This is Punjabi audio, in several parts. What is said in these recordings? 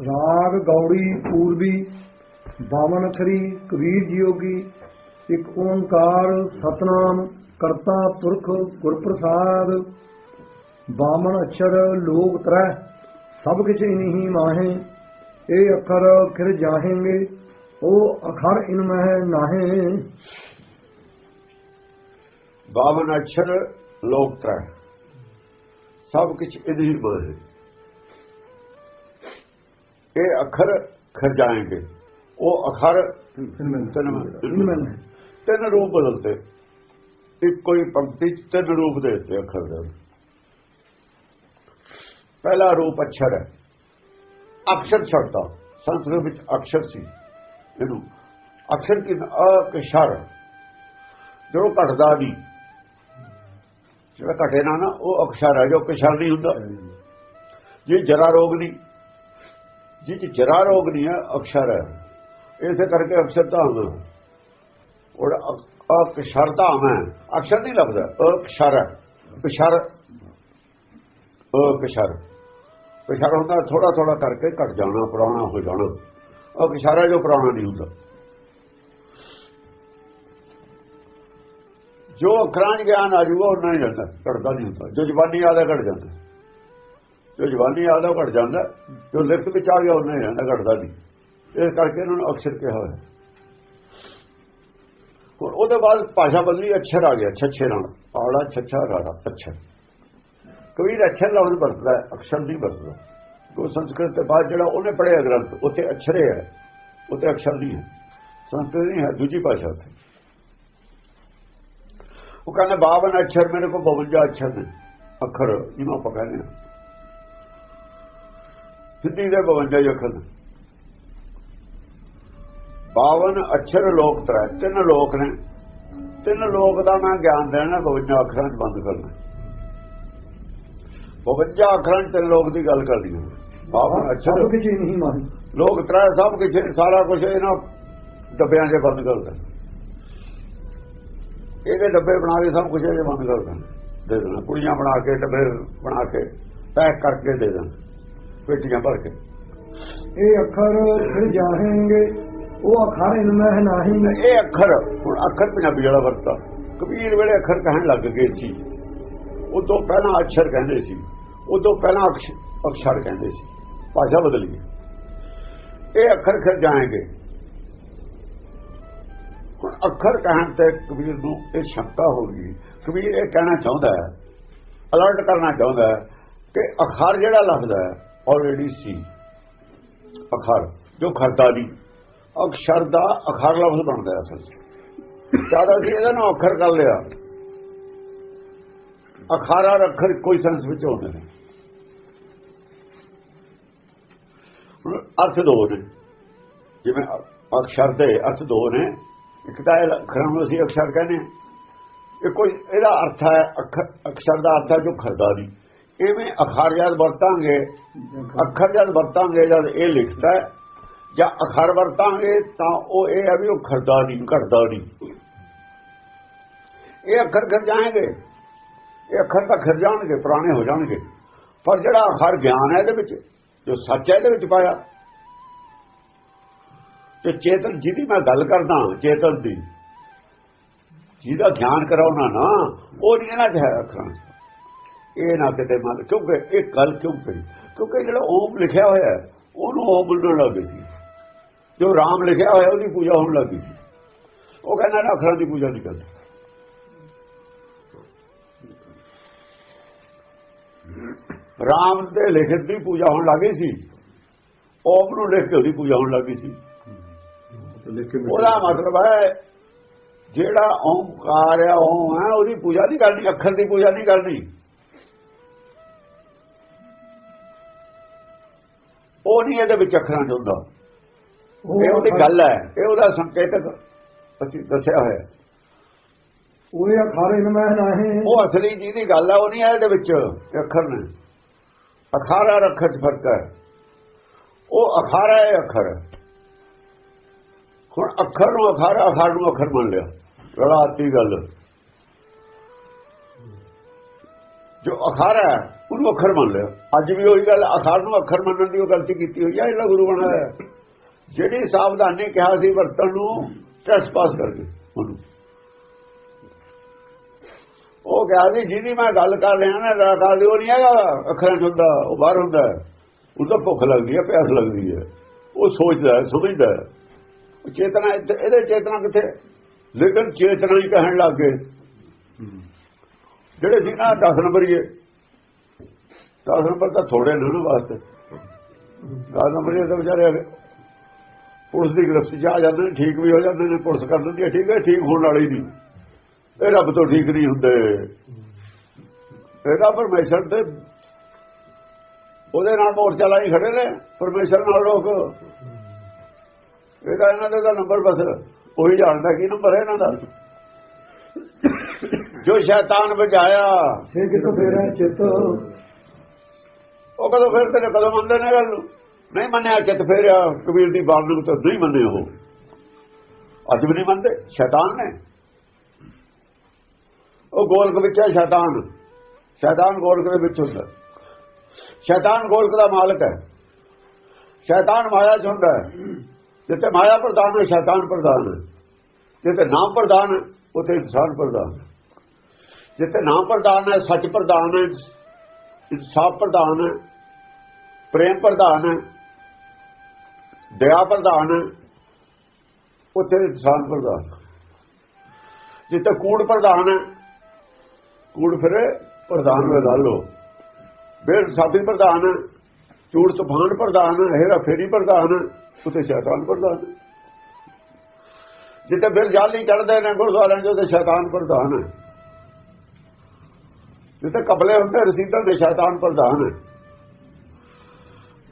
ਰਾਗ ਗੌੜੀ ਪੂਰਬੀ, ਬਾਵਨ ਅਖਰੀ ਕਬੀਰ ਜੀਓਗੀ, ਇੱਕ ਓੰਕਾਰ ਸਤਨਾਮ, ਕਰਤਾ ਪੁਰਖ ਗੁਰਪ੍ਰਸਾਦ ਬਾਮਨ ਅਛਰ ਲੋਕ ਤਰੈ, ਸਭ ਕਿਛ ਇਨਹੀ ਮਾਹੇ ਇਹ ਅੱਖਰ ਫਿਰ ਜਾਹੇਂਗੇ ਉਹ ਅਖਰ ਇਨ ਮਹਿ ਨਾਹੇ। ਬਾਵਨ ਅਕਸ਼ਰ ਲੋਕ ਤ੍ਰੈ, ਸਭ ਕੁਝ ਇਹਦੇ ਹੀ ਇਹ ਅੱਖਰ ਖਰ ਜਾਏਂਗੇ ਉਹ ਅੱਖਰ ਤਿੰਨ ਮਹਿ ਤਿੰਨ ਰੂਪ ਬਦਲਤੇ। ਇੱਕ ਕੋਈ ਪੰਕਤੀ ਤਿੰਨ ਰੂਪ ਦੇ ਦਿੱਤੇ ਅੱਖਰ ਦੇ। ਪਹਿਲਾ ਰੂਪ ਹੈ। ਅਕਸ਼ਰ ਛੱਡਦਾ ਸੰਸਕ੍ਰਿਤ ਵਿੱਚ ਅਕਸ਼ਰ ਸੀ। ਇਹਨੂੰ ਅਕਸ਼ਰ ਕੀ ਅਕਸ਼ਰ। ਜੋ ਘਟਦਾ ਨਹੀਂ। ਜਿਹੜਾ ਘਟੇ ਨਾ ਨਾ ਉਹ ਅਕਸ਼ਰ ਹੈ। ਜੋ ਅਕਸ਼ਰ ਨਹੀਂ ਹੁੰਦਾ। ਜੇ ਜਰਾ ਰੋਗ ਨਹੀਂ ਜਿਹ ਚ ਜਰਾ ਰੋਗ ਨਹੀਂ ਹੈ, ਅਕਸ਼ਰ ਹੈ। ਇਸੇ ਕਰਕੇ ਅਕਸ਼ਰ ਤਾਂ ਹੁੰਦਾ। ਔਰ ਅਕਸ਼ਰ ਦਾ ਹੈ। ਅਕਸ਼ਰ ਨਹੀਂ ਲੱਭਦਾ, ਅਕਸ਼ਰ ਹੈ। ਅਕਸ਼ਰ ਅਕਸ਼ਰ। ਅਕਸ਼ਰ ਹੁੰਦਾ ਥੋੜਾ ਥੋੜਾ ਕਰਕੇ ਘਟ ਜਾਣਾ, ਪੁਰਾਣਾ ਹੋ ਜਾਣਾ। ਅਕਸ਼ਰ ਹੈ ਜੋ ਪੁਰਾਣਾ ਨਹੀਂ ਹੁੰਦਾ। ਜੋ ਅੱਖਰਾਂ 'ਚ ਗਿਆਨ ਆ ਜੂਗਾ, ਉਹਨਾਂ ਨਹੀਂ ਜਾਂਦਾ ਘਟਦਾ ਨਹੀਂ ਹੁੰਦਾ। ਜੋ ਜ਼ਬਾਨੀ ਆਦਾ ਘਟ ਜਾਂਦਾ। ਜੋ ਜ਼ਬਾਨੀ ਆਦਾ ਘਟ ਜਾਂਦਾ, ਜੋ ਲਿਖਤ ਵਿੱਚ ਆ ਗਿਆ ਉਹਨਾਂ ਹੀ ਰਹਿੰਦਾ ਘਟਦਾ ਨਹੀਂ। ਇਸ ਕਰਕੇ ਇਹਨਾਂ ਨੂੰ ਅਕਸ਼ਰ ਕਿਹਾ ਹੋਇਆ। ਹੁਣ ਉਹਦੇ ਬਾਅਦ ਭਾਸ਼ਾ ਬਦਲੀ, ਅਛਰ ਆ ਗਿਆ, ਛੱਛੇ ਨਾਲ। ਆੜਾ ਛੱਛਾ, ਰਾੜਾ ਅੱਛਰ ਕਬੀਰ ਅੱਛਰ ਲਫ਼ਜ਼ ਵਰਤਦਾ ਅਕਸ਼ਰ ਨਹੀਂ ਵਰਤਦਾ। ਕੋ ਸੰਸਕ੍ਰਿਤ ਦੇ ਬਾਅਦ ਜਿਹੜਾ ਉਹਨੇ ਪੜ੍ਹਿਆ ਗ੍ਰੰਥ, ਉੱਥੇ ਅਛਰੇ ਹੈ, ਉੱਥੇ ਅਕਸ਼ਰ ਨਹੀਂ ਹੈ। ਸੰਸਕ੍ਰਿਤ ਨਹੀਂ ਹੈ, ਦੂਜੀ ਭਾਸ਼ਾ ਉੱਥੇ। ਉਹ ਕਹਿੰਦਾ 52 ਅੱਛਰ ਮੇਰੇ ਕੋਲ 52 ਅੱਛਰ ਨੇ। ਅੱਖਰ ਜਿਹਨੂੰ ਆਪਾਂ ਕਹਿੰਦੇ ਹਾਂ। ਸਿੱਧੀ ਦੇ 52 ਅੱਖਰ ਨੇ। 52 ਅਛਰ ਲੋਕ ਤਰਾ ਤਿੰਨ ਲੋਕ ਨੇ। ਤਿੰਨ ਲੋਕ ਦਾ ਮੈਂ ਗਿਆਨ ਦੇਣਾ 52 ਅੱਖਰਾਂ 'ਚ ਬੰਦ ਕਰਨਾ। 52 ਅੱਖਰਾਂ 'ਚ ਤਿੰਨ ਲੋਕ ਦੀ ਗੱਲ ਕਰਦੀ ਹਾਂ। 52 ਸਭ ਅਛਰ ਕਿਛ ਇਨਹੀ ਮਾਹੇ ਲੋਕ ਤਰਾ ਸਭ ਕੁਝ ਸਾਰਾ ਕੁਝ ਇਹਨਾਂ ਡੱਬਿਆਂ 'ਚ ਬੰਦ ਕਰਦਾ ਇਹਦੇ ਡੱਬੇ ਬਣਾ ਕੇ ਸਭ ਕੁਝ ਇਹ ਬੰਦ ਕਰ ਦੇਣ। ਦੇ ਦੇਣਾ ਕੁੜੀਆਂ ਬਣਾ ਕੇ ਡੱਬੇ ਬਣਾ ਕੇ ਪੈਕ ਕਰਕੇ ਦੇ ਦੇਣ। ਪੇਟੀਆਂ ਭਰ ਕੇ। ਇਹ ਅੱਖਰ ਫਿਰ ਜਾਹੇਂਗੇ ਉਹ ਅਖਰ ਇਨ ਮਹਿ ਨਾਹੀ। ਇਹ ਅੱਖਰ ਹੁਣ ਅੱਖਰ ਪੰਜਾਬੀ ਵਾਲਾ ਵਰਤਾ। ਕਬੀਰ ਵੇਲੇ ਅੱਖਰ ਕਹਿਣ ਲੱਗ ਗਏ ਸੀ। ਉਹ ਤੋਂ ਪਹਿਲਾਂ ਅਕਸ਼ਰ ਕਹਿੰਦੇ ਸੀ। ਉਹ ਤੋਂ ਪਹਿਲਾਂ ਅਕਸ਼- ਅਕਸ਼ਰ ਕਹਿੰਦੇ ਸੀ। ਭਾਸ਼ਾ ਬਦਲ ਗਈ। ਇਹ ਅੱਖਰ ਖਰ ਜਾਣਗੇ। ਹੁਣ ਅੱਖਰ ਕਹਿਣ ਤੇ ਕਬੀਰ ਨੂੰ ਇਹ ਸ਼ੰਕਾ ਹੋ ਗਈ। ਕਬੀਰ ਇਹ ਕਹਿਣਾ ਚਾਹੁੰਦਾ ਹੈ ਅਲਰਟ ਕਰਨਾ ਚਾਹੁੰਦਾ ਹੈ ਕਿ ਅਖਰ ਜਿਹੜਾ ਲਫ਼ਜ਼ ਹੈ ਆਲਰੇਡੀ ਸੀ ਅਖਰ ਜੋ ਖਰਦਾ ਦੀ ਅਕਸ਼ਰ ਦਾ ਅਖਰ ਲਫ਼ਜ਼ ਬਣਦਾ ਹੈ ਅਸਲ ਜ਼ਿਆਦਾ ਸੀ ਇਹਦਾ ਨਾ ਅੱਖਰ ਕਰ ਲਿਆ ਅਖਰ ਔਰ ਅੱਖਰ ਕੋਈ ਸੈਂਸ ਵਿੱਚ ਹੁੰਦੇ ਨੇ ਅਰਥ ਦੋ ਨੇ ਜਿਵੇਂ ਅ- ਅਕਸ਼ਰ ਦੇ ਅਰਥ ਦੋ ਨੇ ਇੱਕ ਤਾਂ ਇਹ ਅੱਖਰਾਂ ਨੂੰ ਅਸੀਂ ਅਕਸ਼ਰ ਕਹਿੰਦੇ ਹਾਂ ਇਹ ਕੋਈ ਇਹਦਾ ਅਰਥ ਹੈ ਅੱਖਰ ਅਕਸ਼ਰ ਦਾ ਅਰਥ ਹੈ ਜੋ ਖਰਦਾ ਦੀ ਐਵੇਂ ਅਖਰ ਜਦ ਵਰਤਾਂਗੇ, ਅੱਖਰ ਜਦ ਵਰਤਾਂਗੇ, ਜਦ ਇਹ ਲਿਖਦਾ ਹੈ, ਜਾਂ ਅਖਰ ਵਰਤਾਂਗੇ, ਤਾਂ ਉਹ ਇਹ ਹੈ ਵੀ ਉਹ ਖਰਦਾ ਨਹੀਂ, ਘਟਦਾ ਨਹੀਂ। ਇਹ ਅੱਖਰ ਖਰ ਜਾਣਗੇ। ਇਹ ਅੱਖਰ ਤਾਂ ਖਰ ਜਾਣਗੇ, ਪੁਰਾਣੇ ਹੋ ਜਾਣਗੇ। ਪਰ ਜਿਹੜਾ ਅਖਰ ਗਿਆਨ ਹੈ ਇਹਦੇ ਵਿੱਚ, ਜੋ ਸੱਚ ਹੈ ਇਹਦੇ ਵਿੱਚ ਪਾਇਆ। ਤੇ ਚੇਤਨ ਜਿਹਦੀ ਮੈਂ ਗੱਲ ਕਰਦਾ ਚੇਤਨ ਦੀ, ਜਿਹਦਾ ਗਿਆਨ ਕਰਾਉਣਾ ਨਾ, ਉਹ ਨਹੀਂ ਇਹਨਾਂ 'ਚ ਹੈ ਅੱਖਰਾਂ 'ਚ। ਇਹ ਨਾ ਕਿਤੇ ਮੰਨ, ਕਿਉਂਕਿ ਇਹ ਗੱਲ ਕਿਉਂ ਪਈ ਕਿਉਂਕਿ ਜਿਹੜਾ ਓਮ ਲਿਖਿਆ ਹੋਇਆ ਉਹਨੂੰ ਓਮ ਬੋਲਣ ਲੱਗ ਗਏ ਸੀ। ਜੋ ਰਾਮ ਲਿਖਿਆ ਹੋਇਆ, ਉਹਦੀ ਪੂਜਾ ਹੋਣ ਲੱਗੀ ਸੀ। ਉਹ ਕਹਿੰਦਾ ਨਾ ਅੱਖਰਾਂ ਦੀ ਪੂਜਾ ਨਹੀਂ ਕਰਦੇ ਰਾਮ ਦੇ ਲਿਖਤ ਦੀ ਪੂਜਾ ਹੋਣ ਲੱਗੀ ਸੀ। ਓਮ ਨੂੰ ਲਿਖ ਕੇ ਉਹਦੀ ਪੂਜਾ ਹੋਣ ਲੱਗੀ ਸੀ। ਉਹਦਾ ਮਤਲਬ ਹੈ, ਜਿਹੜਾ ਓਮਕਾਰ ਹੈ ਓਮ ਹੈ, ਉਹਦੀ ਪੂਜਾ ਨਹੀਂ ਕਰਨੀ, ਅੱਖਰ ਦੀ ਪੂਜਾ ਨਹੀਂ ਕਰਨੀ। ਉਹ ਨਹੀਂ ਇਹਦੇ ਵਿੱਚ ਅੱਖਰਾਂ ਚ ਹੁੰਦਾ। ਇਹ ਉਹਦੀ ਗੱਲ ਹੈ। ਇਹ ਉਹਦਾ ਸੰਕੇਤਕ ਅਸੀਂ ਦੱਸਿਆ ਹੋਇਆ। ਉਹ ਅਖਰ ਮਹਿ ਨਾਹੀ ਉਹ ਅਸਲੀ ਜਿਹਦੀ ਗੱਲ ਹੈ ਉਹ ਨਹੀਂ ਇਹਦੇ ਵਿੱਚ ਅੱਖਰ ਨੇ। ਅਖਾਰਾ 'ਚ ਫ਼ਰਕ ਹੈ। ਉਹ ਅਖਾਰਾ ਹੈ ਇਹ ਅੱਖਰ। ਹੁਣ ਅੱਖਰ ਨੂੰ ਅਖਾਰਾ ਅਖਾਰ ਨੂੰ ਅੱਖਰ ਮੰਨ ਲਿਆ। ਰਲਾਤੀ ਗੱਲ। ਜੋ ਅਖਾਰਾ ਹੈ, ਉਹਨੂੰ ਅੱਖਰ ਮੰਨ ਲਿਆ। ਅੱਜ ਵੀ ਉਹੀ ਗੱਲ, ਅਖਾਰ ਨੂੰ ਅੱਖਰ ਮੰਨਣ ਦੀ ਉਹ ਗਲਤੀ ਕੀਤੀ ਹੋਈ ਹੈ ਇਹਦਾ ਗੁਰੂ ਬਣਾਇਆ ਜਿਹੜੀ ਸਾਵਧਾਨੀ ਕਿਹਾ ਸੀ ਵਰਤਣ ਨੂੰ ਟੈਸਟ ਪਾਸ ਕਰ ਗਏ ਉਹਨੂੰ। ਉਹ ਕਿਹਾ ਸੀ, ਜਿਹਦੀ ਮੈਂ ਗੱਲ ਕਰ ਰਿਹਾ ਨਾ ਰਾਖਾ ਦੀ ਉਹ ਨਹੀਂ ਹੈਗਾ, ਅੱਖਰਾਂ 'ਚ ਹੁੰਦਾ, ਉਹ ਬਾਹਰ ਹੁੰਦਾ ਹੈ। ਉਹ ਤਾਂ ਭੁੱਖ ਲੱਗਦੀ ਹੈ, ਪਿਆਸ ਲੱਗਦੀ ਹੈ। ਉਹ ਸੋਚਦਾ ਸਮਝਦਾ ਉਹ ਚੇਤਨਾ ਇਹਦੇ ਚੇਤਨਾ ਕਿੱਥੇ? ਲੇਕਿਨ ਚੇਤਨਾ ਹੀ ਕਹਿਣ ਲੱਗ ਗਏ। ਜਿਹੜੇ ਸੀ ਨਾ 10 ਨੰਬਰੀਏ 10 ਨੰਬਰ ਤਾਂ ਥੋੜੇ ਨੇ ਉਹਨਾਂ ਵਾਸਤੇ। 10 ਨੰਬਰੀਏ ਤਾਂ ਵਿਚਾਰੇ ਪੁਲਿਸ ਦੀ ਗ੍ਰਿਫਤ 'ਚ ਆ ਜਾਂਦੇ ਨੇ, ਠੀਕ ਵੀ ਹੋ ਜਾਂਦੇ ਨੇ, ਪੁਲਿਸ ਕਰ ਦਿੰਦੀ ਹੈ, ਠੀਕ ਹੈ, ਠੀਕ ਹੋਣ ਵਾਲੀ ਨਹੀਂ। ਇਹ ਰੱਬ ਤੋਂ ਠੀਕ ਨਹੀਂ ਹੁੰਦੇ। ਇਹਦਾ ਪਰਮੇਸ਼ਰ ਤੇ ਉਹਦੇ ਨਾਲ ਮੋਰਚਾ ਲਾਈ ਖੜੇ ਨੇ, ਪਰਮੇਸ਼ਰ ਨਾਲ ਲੋਕ। ਇਹਦਾ ਇਹਨਾਂ ਦੇ ਦਾ ਨੰਬਰ ਬਸ, ਉਹੀ ਜਾਣਦਾ ਕੀ ਨੰਬਰ ਹੈ ਇਹਨਾਂ ਦਾ। ਜੋ ਸ਼ੈਤਾਨ ਵਜਾਇਆ। ਸੇ ਕਿਤੋਂ ਫੇਰਾ ਚਿੱਤ? ਉਹ ਕਦੋਂ ਫਿਰ ਤੇਰੇ ਕਦੋਂ ਮੰਨਦੇ ਨੇ ਗੱਲ ਨੂੰ? ਨਹੀਂ ਮੰਨਿਆ ਚਿੱਤ ਫੇਰਿਆ ਕਬੀਰ ਦੀ ਬਾਤ ਨੂੰ ਤਾਂ ਨਹੀਂ ਮੰਨੇ ਉਹ। ਅੱਜ ਵੀ ਨਹੀਂ ਮੰਨਦੇ ਸ਼ੈਤਾਨ ਨੇ। ਉਹ ਗੋਲਕ ਵਿੱਚ ਹੈ ਸ਼ੈਤਾਨ। ਸ਼ੈਤਾਨ ਗੋਲਕ ਦੇ ਵਿੱਚ ਹੁੰਦਾ। ਸ਼ੈਤਾਨ ਗੋਲਕ ਦਾ ਮਾਲਕ ਹੈ। ਸ਼ੈਤਾਨ ਮਾਇਆ ਚ ਹੁੰਦਾ ਜਿੱਥੇ ਮਾਇਆ ਪ੍ਰਧਾਨ ਹੈ ਸ਼ੈਤਾਨ ਪ੍ਰਧਾਨ ਹੈ। ਜਿੱਥੇ ਨਾਮ ਪ੍ਰਧਾਨ ਹੈ ਉੱਥੇ ਇਨਸਾਨ ਪ੍ਰਧਾਨ ਹੈ। ਜਿੱਥੇ ਨਾਮ ਪ੍ਰਧਾਨ ਹੈ, ਸੱਚ ਪ੍ਰਧਾਨ ਹੈ, ਇਨਸਾਫ ਪ੍ਰਧਾਨ ਹੈ, ਪ੍ਰੇਮ ਪ੍ਰਧਾਨ ਹੈ, ਦਇਆ ਪ੍ਰਧਾਨ ਹੈ, ਉੱਥੇ ਇਨਸਾਨ ਪ੍ਰਧਾਨ ਜਿੱਥੇ ਕੂੜ ਪ੍ਰਧਾਨ ਹੈ, ਕੂੜ ਫਿਰ ਪ੍ਰਧਾਨ ਵੇਲਾ ਲੋ ਬੇਰ ਸਾਬੀ ਪ੍ਰਧਾਨ ਹੈ, ਚੂੜ ਤੂਫਾਨ ਪ੍ਰਧਾਨ ਹੈ, ਹੇਰਾ ਫੇਰੀ ਪ੍ਰਧਾਨ ਹੈ, ਉੱਥੇ ਸ਼ੈਤਾਨ ਪ੍ਰਧਾਨ ਹੈ। ਜਿੱਥੇ ਫਿਰ ਜਾਲ ਜਾਲੀ ਚੜਦੇ ਨੇ ਗੁਰਦੁਆਰਿਆਂ 'ਚ, ਉੱਥੇ ਸ਼ੈਤਾਨ ਪ੍ਰਧਾਨ ਹੈ। ਜਿੱਥੇ ਕਬਲੇ ਹੁੰਦੇ ਰਸੀਦਾਂ ਦੇ ਸ਼ੈਤਾਨ ਪ੍ਰਧਾਨ ਹੈ।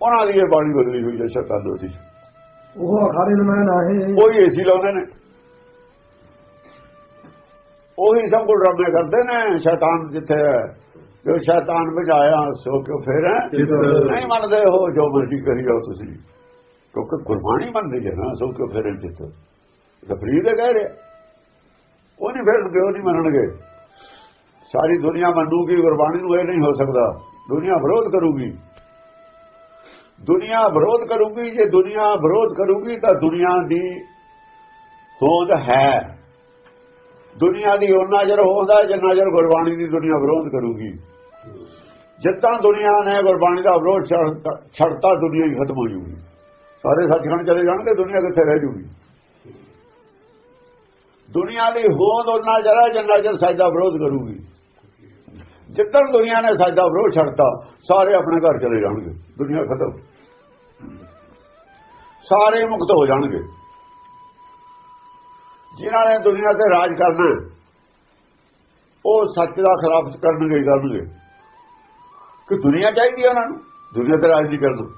ਉਹਨਾਂ ਦੀ ਇਹ ਬਾਣੀ ਬਦਲੀ ਹੋਈ ਹੈ ਸ਼ੈਤਾਨਾਂ ਦੀ। ਉਹ ਅਖਾਰੇ ਨੂੰ ਮੈਂ ਨਾਹੀ ਉਹੀ ਏਸੀ ਲਾਉਂਦੇ ਨੇ। ਉਹੀ ਸਭ ਕੁਝ ਡਰਾਮੇ ਕਰਦੇ ਨੇ ਸ਼ੈਤਾਨ ਜਿੱਥੇ ਹੈ। ਜੋ ਸ਼ੈਤਾਨ ਵਜਾਇਆ ਸੋ ਕਿਉਂ ਫੇਰ ਨਹੀਂ ਮੰਨਦੇ ਹੋ ਜੋ ਮਰਜ਼ੀ ਕਰੀ ਜਾਓ ਤੁਸੀਂ। ਕਿਉਂਕਿ ਗੁਰਬਾਣੀ ਮੰਨਦੀ ਹੈ ਨਾ ਸੋ ਕਿਉਂ ਫੇਰੇ ਜਿੱਤ। ਤਫਰੀਦ ਕਹਿ ਰਿਹਾ। ਉਹ ਨਹੀਂ ਫੇਰਨਗੇ ਉਹ ਨਹੀਂ ਮੰਨਣਗੇ। ਸਾਰੀ ਦੁਨੀਆ ਮੰਨੂਗੀ, ਗੁਰਬਾਣੀ ਨੂੰ ਇਹ ਨਹੀਂ ਹੋ ਸਕਦਾ। ਦੁਨੀਆ ਵਿਰੋਧ ਕਰੂਗੀ। ਦੁਨੀਆ ਵਿਰੋਧ ਕਰੂਗੀ, ਜੇ ਦੁਨੀਆ ਵਿਰੋਧ ਕਰੂਗੀ ਤਾਂ ਦੁਨੀਆ ਦੀ ਹੋਂਦ ਹੈ। ਦੁਨੀਆ ਦੀ ਉਹਨਾਂ ਜਰ ਹੋਂਦਾ ਜਿੰਨਾ ਜਰ ਗੁਰਬਾਣੀ ਦੀ ਦੁਨੀਆ ਵਿਰੋਧ ਕਰੂਗੀ। ਜਿੱਦਾਂ ਦੁਨੀਆ ਨੇ ਗੁਰਬਾਣੀ ਦਾ ਵਿਰੋਧ ਛੱਡਤਾ, ਦੁਨੀਆ ਹੀ ਖਤਮ ਹੋ ਜੂਗੀ। ਸਾਰੇ ਸੱਚਖੰਡ ਚਲੇ ਜਾਣਗੇ, ਦੁਨੀਆ ਕਿੱਥੇ ਰਹਿ ਜੂਗੀ? ਦੁਨੀਆ ਦੀ ਹੋਂਦ ਉਹਨਾਂ ਜਰਾ ਜਿੰਨਾ ਜਰ ਸੱਚ ਦਾ ਵਿਰੋਧ ਕਰੂਗੀ। ਜਿੱਦਣ ਦੁਨੀਆ ਨੇ ਸੱਚ ਦਾ ਵਿਰੋਧ ਛੱਡਤਾ, ਸਾਰੇ ਆਪਣੇ ਘਰ ਚਲੇ ਜਾਣਗੇ। ਦੁਨੀਆ ਖਤਮ। ਸਾਰੇ ਮੁਕਤ ਹੋ ਜਾਣਗੇ। ਜਿਨ੍ਹਾਂ ਨੇ ਦੁਨੀਆ ਤੇ ਰਾਜ ਕਰਨਾ ਉਹ ਸੱਚ ਦਾ ਖਿਲਾਫ ਕਰਨਗੇ ਕਰਨਗੇ। ਕਿ ਦੁਨੀਆ ਚਾਹੀਦੀ ਹੈ ਉਹਨਾਂ ਨੂੰ? ਦੁਨੀਆ ਤੇ ਰਾਜ ਨਹੀਂ ਕਰਨਾ।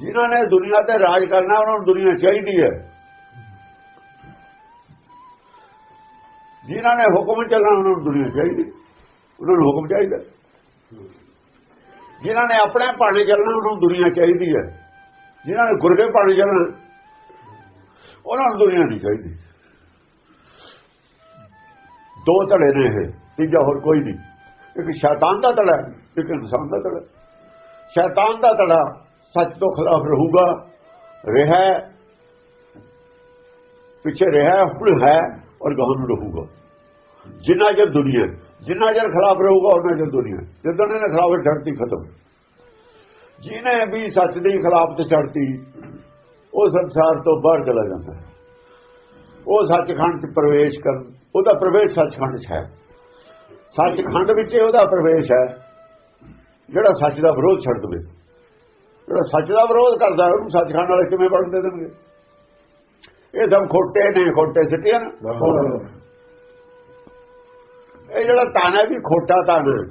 ਜਿਨ੍ਹਾਂ ਨੇ ਦੁਨੀਆ ਤੇ ਰਾਜ ਕਰਨਾ, ਉਹਨਾਂ ਨੂੰ ਦੁਨੀਆ ਚਾਹੀਦੀ ਹੈ। ਜਿਨ੍ਹਾਂ ਨੇ ਹੁਕਮ ਚੱਲਣਾ, ਉਹਨਾਂ ਨੂੰ ਦੁਨੀਆ ਚਾਹੀਦੀ। ਉਹਨਾਂ ਨੂੰ ਹੁਕਮ ਚਾਹੀਦਾ। ਜਿਨ੍ਹਾਂ ਨੇ ਆਪਣੇ ਭਾਣੇ ਚੱਲਣਾ, ਉਹਨਾਂ ਨੂੰ ਦੁਨੀਆ ਚਾਹੀਦੀ ਹੈ। ਜਿਨ੍ਹਾਂ ਨੇ ਗੁਰਗੇ ਭਾਣੇ ਚੱਲਣਾ, ਉਹਨਾਂ ਨੂੰ ਦੁਨੀਆ ਨਹੀਂ ਚਾਹੀਦੀ। ਦੋ ਧੜੇ ਨੇ ਇਹ, ਤੀਜਾ ਹੋਰ ਕੋਈ ਨਹੀਂ। ਇੱਕ ਸ਼ੈਤਾਨ ਦਾ ਧੜਾ, ਇੱਕ ਇਨਸਾਨ ਦਾ ਧੜਾ। ਸ਼ੈਤਾਨ ਦਾ ਧੜਾ ਸੱਚ ਤੋਂ ਖਿਲਾਫ ਰਹੂਗਾ, ਰਿਹਾ ਪਿੱਛੇ ਰਿਹਾ ਹੁਣ ਹੈ ਔਰ ਗਾਹ ਨੂੰ ਰਹੂਗਾ। ਜਿੰਨਾ ਚਿਰ ਦੁਨੀਆ ਜਿੰਨਾ ਚਿਰ ਖਿਲਾਫ ਰਹੂਗਾ ਉਹਨਾਂ ਚਿਰ ਦੁਨੀਆ ਜਦੋਂ ਇਹਨੇ ਖਿਲਾਫ ਛੱਡਤੀ ਖਤਮ ਜਿਹਨੇ ਵੀ ਸੱਚ ਦੀ ਖਿਲਾਫਤ ਛੱਡਤੀ ਉਹ ਸੰਸਾਰ ਤੋਂ ਬਾਹਰ ਚਲਾ ਜਾਂਦਾ ਹੈ। ਉਹ ਸੱਚਖੰਡ ਚ ਪ੍ਰਵੇਸ਼ ਕਰਨ ਉਹਦਾ ਪ੍ਰਵੇਸ਼ ਸੱਚਖੰਡ ਚ ਹੈ। ਸੱਚਖੰਡ ਵਿੱਚ ਉਹਦਾ ਪ੍ਰਵੇਸ਼ ਹੈ। ਜਿਹੜਾ ਸੱਚ ਦਾ ਵਿਰੋਧ ਛੱਡ ਦਵੇ। ਜਿਹੜਾ ਸੱਚ ਦਾ ਵਿਰੋਧ ਕਰਦਾ ਹੈ, ਉਹਨੂੰ ਸੱਚਖੰਡ ਵਾਲੇ ਕਿਵੇਂ ਵੜਨ ਦੇ ਦੇਣਗੇ? ਇਹ ਸਭ ਖੋਟੇ ਨੇ ਖੋਟੇ ਸਿੱਟੇ ਨੇ। ਇਹ ਜਿਹੜਾ ਤਨ ਹੈ ਵੀ ਖੋਟਾ ਤਨ ਹੈ।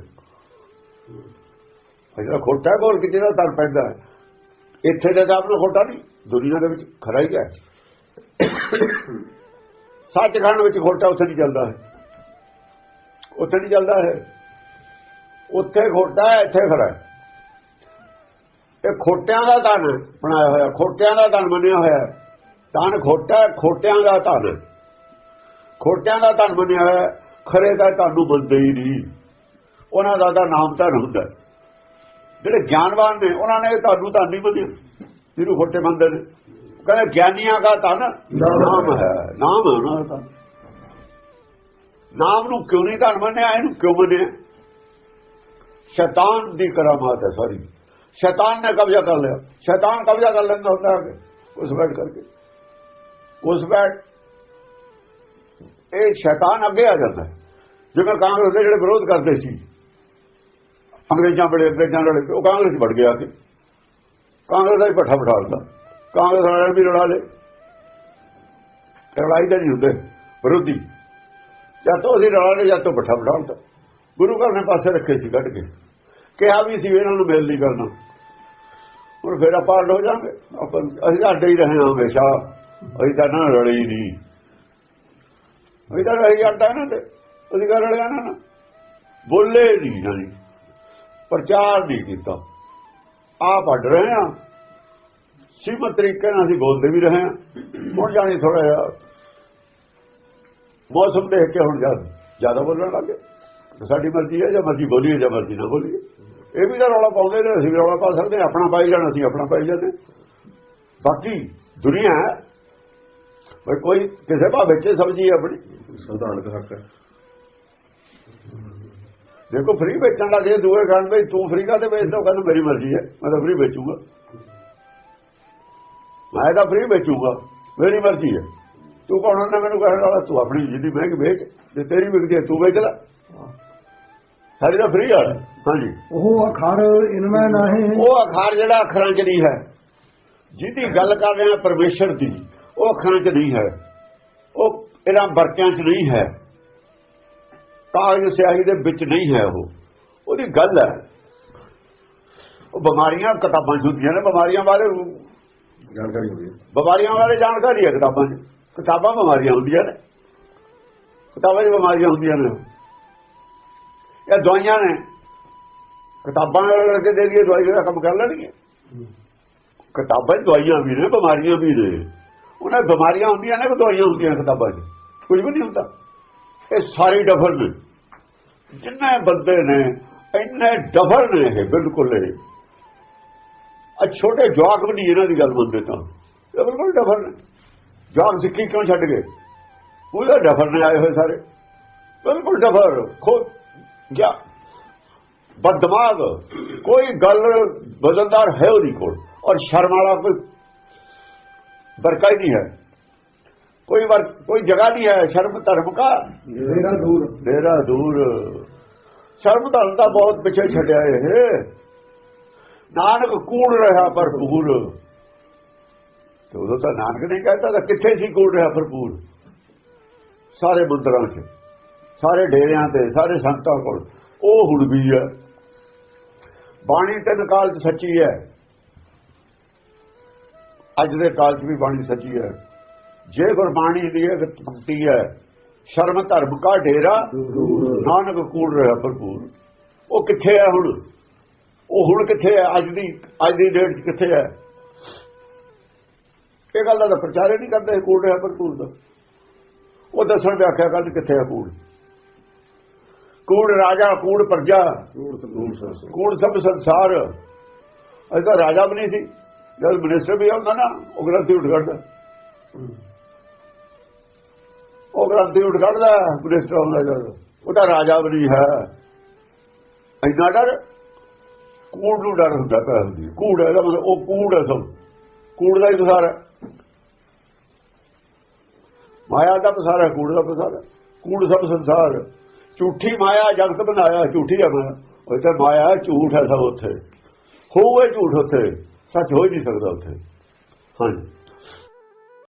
ਜਿਹੜਾ ਖੋਟਾ ਗੋਲ ਕਿ ਜਿਹੜਾ ਤਨ ਪੈਂਦਾ ਹੈ। ਇੱਥੇ ਦੇ ਸਾਹਬ ਨੂੰ ਖੋਟਾ ਨਹੀਂ, ਦੁਨੀਆ ਦੇ ਵਿੱਚ ਖਰਾ ਹੀ ਹੈ। ਸੱਚਖੰਡ ਵਿੱਚ ਖੋਟਾ ਉੱਥੇ ਨਹੀਂ ਚੱਲਦਾ ਹੈ। ਉੱਥੇ ਨਹੀਂ ਚੱਲਦਾ ਹੈ। ਉੱਥੇ ਖੋਟਾ ਹੈ, ਇੱਥੇ ਖਰਾ ਹੈ। ਇਹ ਖੋਟਿਆਂ ਦਾ ਧਨ ਬਣਾਇਆ ਹੋਇਆ, ਖੋਟਿਆਂ ਦਾ ਧਨ ਮੰਨਿਆ ਹੋਇਆ ਧਨ ਖੋਟਾ ਖੋਟਿਆਂ ਦਾ ਧਨ ਖੋਟਿਆਂ ਦਾ ਧਨ ਮੰਨਿਆ ਹੋਇਆ ਖਰੇ ਦਾ ਤੁਹਾਨੂੰ ਮੰਨਦੇ ਹੀ ਨਹੀਂ। ਉਹਨਾਂ ਦਾ ਤਾਂ ਨਾਮ ਤਾਂ ਹੁੰਦਾ ਹੈ। ਜਿਹੜੇ ਗਿਆਨਵਾਨ ਨੇ ਉਹਨਾਂ ਨੇ ਤੁਹਾਨੂੰ ਤਾਂ ਨਹੀਂ ਬਦਿਆ ਜਿਹਨੂੰ ਖੋਟੇ ਮੰਨਦੇ ਨੇ। ਕਹਿੰਦੇ ਗਿਆਨੀਆਂ ਦਾ ਤਾਂ ਨਾਮ ਹੈ। ਨਾਮ ਹੈ। ਉਹਨਾਂ ਦਾ। ਨਾਮ ਨੂੰ ਕਿਉਂ ਨਹੀਂ ਧਨ ਮੰਨਿਆ? ਇਹਨੂੰ ਕਿਉਂ ਮੰਨਿਆ? ਸ਼ੈਤਾਨ ਦੀ ਕਰਾਮਾਤ ਹੈ ਸਾਰੀ। ਸ਼ੈਤਾਨ ਨੇ ਕਬਜ਼ਾ ਕਰ ਲਿਆ। ਸ਼ੈਤਾਨ ਕਬਜ਼ਾ ਕਰ ਲੈਂਦਾ ਹੁੰਦਾ ਉਸ ਬੈਠ ਕਰਕੇ। ਉਸ ਬੈਠ ਇਹ ਸ਼ੈਤਾਨ ਅੱਗੇ ਆ ਜਾਂਦਾ ਜਿਵੇਂ ਕਾਂਗਰਸ ਦੇ ਜਿਹੜੇ ਵਿਰੋਧ ਕਰਦੇ ਸੀ। ਅੰਗਰੇਜ਼ਾਂ ਬੜੇ, ਅੰਗਰੇਜ਼ਾਂ ਨਾਲ ਉਹ ਕਾਂਗਰਸ ਵੜ ਗਿਆ ਕਿ ਕਾਂਗਰਸ ਦਾ ਹੀ ਪੱਠਾ ਬਿਠਾ ਦਿੱਤਾ। ਕਾਂਗਰਸ ਵਾਲਿਆਂ ਨੇ ਵੀ ਲੜਾ ਲੇ ਲੜਾਈ ਦਾ ਨਹੀਂ ਹੁੰਦੇ। ਵਿਰੋਧੀ। ਜਦ ਤੋਂ ਅਸੀਂ ਲੜਾ ਲੇ ਜਦ ਤੋਂ ਪੱਠਾ ਬਿਠਾ ਦਿੱਤਾ। ਗੁਰੂ ਘਰ ਨੇ ਪਾਸੇ ਰੱਖੇ ਸੀ, ਕੱਢ ਕੇ। ਕਿਹਾ ਵੀ ਸੀ ਇਹਨਾਂ ਨੂੰ ਮਿਲ ਨਹੀਂ ਕਰਨਾ। ਹੁਣ ਫਿਰ ਆਪਾਂ ਅੱਡ ਹੋ ਜਾਾਂਗੇ। ਆਪਾਂ ਅਸੀਂ ਤਾਂ ਅੱਡ ਹੀ ਰਹੇ ਹਾਂ ਹਮੇਸ਼ਾ। ਅਸੀਂ ਤਾਂ ਨਾ ਰਲੇ ਹੀ ਨਹੀਂ। ਅਸੀਂ ਤਾਂ ਹੈ ਅੱਡ ਇਹਨਾਂ ਤੇ ਅਸੀਂ ਕਰ ਰਲਿਆ ਨਾ ਬੋਲੇ ਨਹੀਂ ਜਾਨੀ ਪ੍ਰਚਾਰ ਨਹੀਂ ਕੀਤਾ। ਆਪ ਅੱਡ ਰਹੇ ਹਾਂ। ਸੀਮਤ ਤਰੀਕੇ ਨਾਲ ਅਸੀਂ ਬੋਲਦੇ ਵੀ ਰਹੇ ਹਾਂ। ਹੁਣ ਜਾਣੀ ਥੋੜਾ ਜਿਹਾ ਮੌਸਮ ਦੇਖ ਕੇ ਹੁਣ ਜ਼ਿਆਦਾ ਜ਼ਿਆਦਾ ਬੋਲਣ ਲੱਗੇ ਸਾਡੀ ਮਰਜ਼ੀ ਹੈ ਜਾਂ ਮਰਜ਼ੀ ਬੋਲੀਏ ਜਾਂ ਮਰਜ਼ੀ ਨਾ ਬੋਲੀਏ। ਇਹ ਵੀ ਤਾਂ ਰੌਲਾ ਪਾਉਂਦੇ ਨੇ ਅਸੀਂ ਵੀ ਰੌਲਾ ਪਾ ਸਕਦੇ ਹਾਂ, ਆਪਣਾ ਪਾਈ ਜਾਣਾ ਅਸੀਂ ਆਪਣਾ ਪਾਈ ਜਾਂਦੇ ਬਾਕੀ ਦੁਨੀਆ ਹੈ। ਪਰ ਕੋਈ ਕਿਸੇ ਭਾਵੇਂ ਚ ਸਬਜ਼ੀ ਆਪਣੀ। ਸੰਵਿਧਾਨਕ ਹੱਕ ਹੈ। ਦੇਖੋ ਫ੍ਰੀ ਵੇਚਣ ਲੱਗੇ ਦੂਏ ਖਾਣ ਵਿੱਚ ਤੂੰ ਫ੍ਰੀ ਕਾ ਤੇ ਵੇਚਦਾ ਕਹਿੰਦਾ ਮੇਰੀ ਮਰਜ਼ੀ ਹੈ ਮੈਂ ਤਾਂ ਫ੍ਰੀ ਵੇਚੂਗਾ। ਮੈਂ ਤਾਂ ਫ੍ਰੀ ਵੇਚੂਗਾ ਮੇਰੀ ਮਰਜ਼ੀ ਹੈ। ਤੂੰ ਕੌਣ ਹੁੰਦਾ? ਮੈਨੂੰ ਕਹਿਣ ਵਾਲਾ ਤੂੰ ਆਪਣੀ ਜਿੱਦੀ ਮਹਿੰਗ ਵੇਚ ਤੇ ਤੇਰੀ ਵਿਕਦੀ ਹੈ ਤੂੰ ਵੇਚ ਲੈ। ਸਾਡੀ ਤਾਂ ਫ੍ਰੀ ਵਾਲਾ ਹਾਂਜੀ। ਉਹ ਅਖਰ ਇਨਮੈ ਨਾਹੀਂ ਉਹ ਅਖਾਰ ਜਿਹੜਾ ਅੱਖਰਾਂ 'ਚ ਨਹੀਂ ਹੈ। ਜਿਹਦੀ ਗੱਲ ਕਰ ਰਹੇ ਆ ਪਰਮੇਸ਼ਰ ਦੀ। ਉਹ ਅੱਖਰਾਂ 'ਚ ਨਹੀਂ ਹੈ। ਉਹ ਇਹਨਾਂ ਵਰਕਿਆਂ 'ਚ ਨਹੀਂ ਹੈ। ਕਾਗਜ਼ ਸਿਆਹੀ ਦੇ ਵਿੱਚ ਨਹੀਂ ਹੈ ਉਹ। ਉਹਦੀ ਗੱਲ ਹੈ। ਉਹ ਬਿਮਾਰੀਆਂ ਕਿਤਾਬਾਂ 'ਚ ਹੁੰਦੀਆਂ ਨੇ ਬਿਮਾਰੀਆਂ ਬਾਰੇ ਜਾਣਕਾਰੀ ਹੋਵੇ ਬਿਮਾਰੀਆਂ ਬਾਰੇ ਜਾਣਕਾਰੀ ਹੈ ਕਿਤਾਬਾਂ 'ਚ। ਕਿਤਾਬਾਂ ਬਿਮਾਰੀਆਂ ਹੁੰਦੀਆਂ ਨੇ। ਕਿਤਾਬਾਂ 'ਚ ਬਿਮਾਰੀਆਂ ਹੁੰਦੀਆਂ ਨੇ। ਇਹ ਦਵਾਈਆਂ ਨੇ। ਕਿਤਾਬਾਂ ਨਾਲ ਕੇ ਦੇ ਦਈਏ ਦਵਾਈ ਦਾ ਕੰਮ ਕਰ ਲੈਣਗੇ ਕਿਤਾਬਾਂ 'ਚ ਦਵਾਈਆਂ ਵੀ ਨੇ ਬਿਮਾਰੀਆਂ ਵੀ ਨੇ। ਉਹਨਾਂ ਬਿਮਾਰੀਆਂ ਹੁੰਦੀਆਂ ਨੇ ਕਿ ਦਵਾਈਆਂ ਹੁੰਦੀਆਂ ਕਿਤਾਬਾਂ 'ਚ। ਕੁਝ ਵੀ ਨਹੀਂ ਹੁੰਦਾ। ਇਹ ਸਾਰੀ ਡਫਰ ਨੇ। ਜਿੰਨੇ ਬੰਦੇ ਨੇ, ਇੰਨੇ ਡਫਰ ਨੇ ਇਹ, ਬਿਲਕੁਲ ਇਹ। ਆ ਛੋਟੇ ਜਵਾਕ ਵੀ ਨਹੀਂ ਇਹਨਾਂ ਦੀ ਗੱਲ ਮੰਨਦੇ ਤਾਂ। ਇਹ ਬਿਲਕੁਲ ਡਫਰ ਨੇ। ਜਵਾਕ ਸਿੱਖੀ ਕਿਉਂ ਛੱਡ ਗਏ? ਉਹਦਾ ਡਫਰ ਨੇ ਆਏ ਹੋਏ ਸਾਰੇ। ਬਿਲਕੁਲ ਡਫਰ। ਖੋ ਗਿਆ। ਬਦਮਾਗ। ਕੋਈ ਗੱਲ ਬਦਲਦਾਰ ਹੈ ਉਹਦੀ ਕੋਲ। ਔਰ ਸ਼ਰਮ ਵਾਲਾ ਕੋਈ ਵਰਕਾ ਹੀ ਨਹੀਂ ਹੈ। ਕੋਈ ਵਰ ਕੋਈ ਜਗ੍ਹਾ ਨਹੀਂ ਹੈ ਸ਼ਰਮ ਧਰਮ ਕਾ। ਮੇਰਾ ਦੂਰ। ਮੇਰਾ ਦੂਰ। ਸ਼ਰਮ ਧਰਮ ਦਾ ਬਹੁਤ ਪਿੱਛੇ ਛੱਡਿਆ ਇਹ। ਨਾਨਕ ਕੂੜ ਰਿਹਾ ਭਰਪੂਰ। ਤੇ ਉਦੋਂ ਤਾਂ ਨਾਨਕ ਨੇ ਕਹਿੰਦਾ ਤਾਂ ਕਿੱਥੇ ਸੀ ਕੂੜ ਰਿਹਾ ਭਰਪੂਰ? ਸਾਰੇ ਮੰਦਰਾਂ 'ਚ ਸਾਰੇ ਡੇਰਿਆਂ ਤੇ ਸਾਰੇ ਸੰਤਾਂ ਕੋਲ। ਉਹ ਹੁਣ ਵੀ ਹੈ। ਬਾਣੀ ਤਿੰਨ ਕਾਲ 'ਚ ਸੱਚੀ ਹੈ। ਅੱਜ ਦੇ ਕਾਲ 'ਚ ਵੀ ਬਾਣੀ ਸੱਚੀ ਹੈ। ਜੇ ਗੁਰਬਾਣੀ ਦੀ ਇਹ ਪੰਕਤੀ ਹੈ ਸ਼ਰਮ ਧਰਮ ਕਾ ਡੇਰਾ ਨਾਨਕ ਕੂੜ ਰਿਹਾ ਭਰਪੂਰ। ਉਹ ਕਿੱਥੇ ਹੈ ਹੁਣ? ਉਹ ਹੁਣ ਕਿੱਥੇ ਹੈ? ਅੱਜ ਦੀ ਅੱਜ ਦੀ ਡੇਟ 'ਚ ਕਿੱਥੇ ਹੈ? ਇਹ ਗੱਲ ਦਾ ਪ੍ਰਚਾਰ ਹੀ ਨਹੀਂ ਕਰਦੇ ਕੂੜ ਰਿਹਾ ਭਰਪੂਰ ਦਾ। ਉਹ ਦੱਸਣ ਵਿਆਖਿਆ ਕਰਨ ਕਿੱਥੇ ਹੈ ਕੂੜ? ਕੂੜ ਰਾਜਾ ਕੂੜ ਪ੍ਰਜਾ। ਕੂੜ ਸਭ ਸੰਸਾਰ। ਅਜਾ ਰਾਜਾ ਨਹੀਂ ਸੀ। ਜਦ ਮਿਨਿਸਟਰ ਵੀ ਆਉਂਦਾ ਨਾ, ਉਹ ਗ੍ਰੰਥੀ ਉੱਠ ਖੜਦਾ। ਉਹ ਗ੍ਰੰਥੀ ਉੱਠ ਖੜਦਾ ਮਿਨਿਸਟਰ ਆਉਂਦਾ ਜਦ। ਉਹ ਤਾਂ ਰਾਜਾ ਵੀ ਨਹੀਂ ਹੈ। ਇੰਨਾ ਡਰ, ਕੂੜ ਨੂੰ ਡਰ ਹੁੰਦਾ ਪਿਆ ਹੁੰਦੀ ਕੂੜ ਹੈ ਮਤਲਬ, ਉਹ ਕੂੜ ਹੈ ਸਭ। ਕੂੜ ਦਾ ਹੀ ਪਸਾਰ ਹੈ। ਮਾਇਆ ਦਾ ਪਸਾਰ ਹੈ, ਕੂੜ ਦਾ ਪਸਾਰ ਹੈ। ਕੂੜ ਸਭ ਸੰਸਾਰ ਝੂਠੀ ਮਾਇਆ ਜਗਤ ਬਣਾਇਆ, ਝੂਠੀ ਹੈ ਮਾਇਆ। ਉਹ ਤਾਂ ਮਾਇਆ ਝੂਠ ਹੈ ਸਭ ਉੱਥੇ। ਹੋਵੇ ਝੂਠ ਉੱਥੇ। ਸੱਚ ਹੋ ਹੀ ਨਹੀਂ ਸਕਦਾ ਉੱਥੇ। ਹਾਂਜੀ।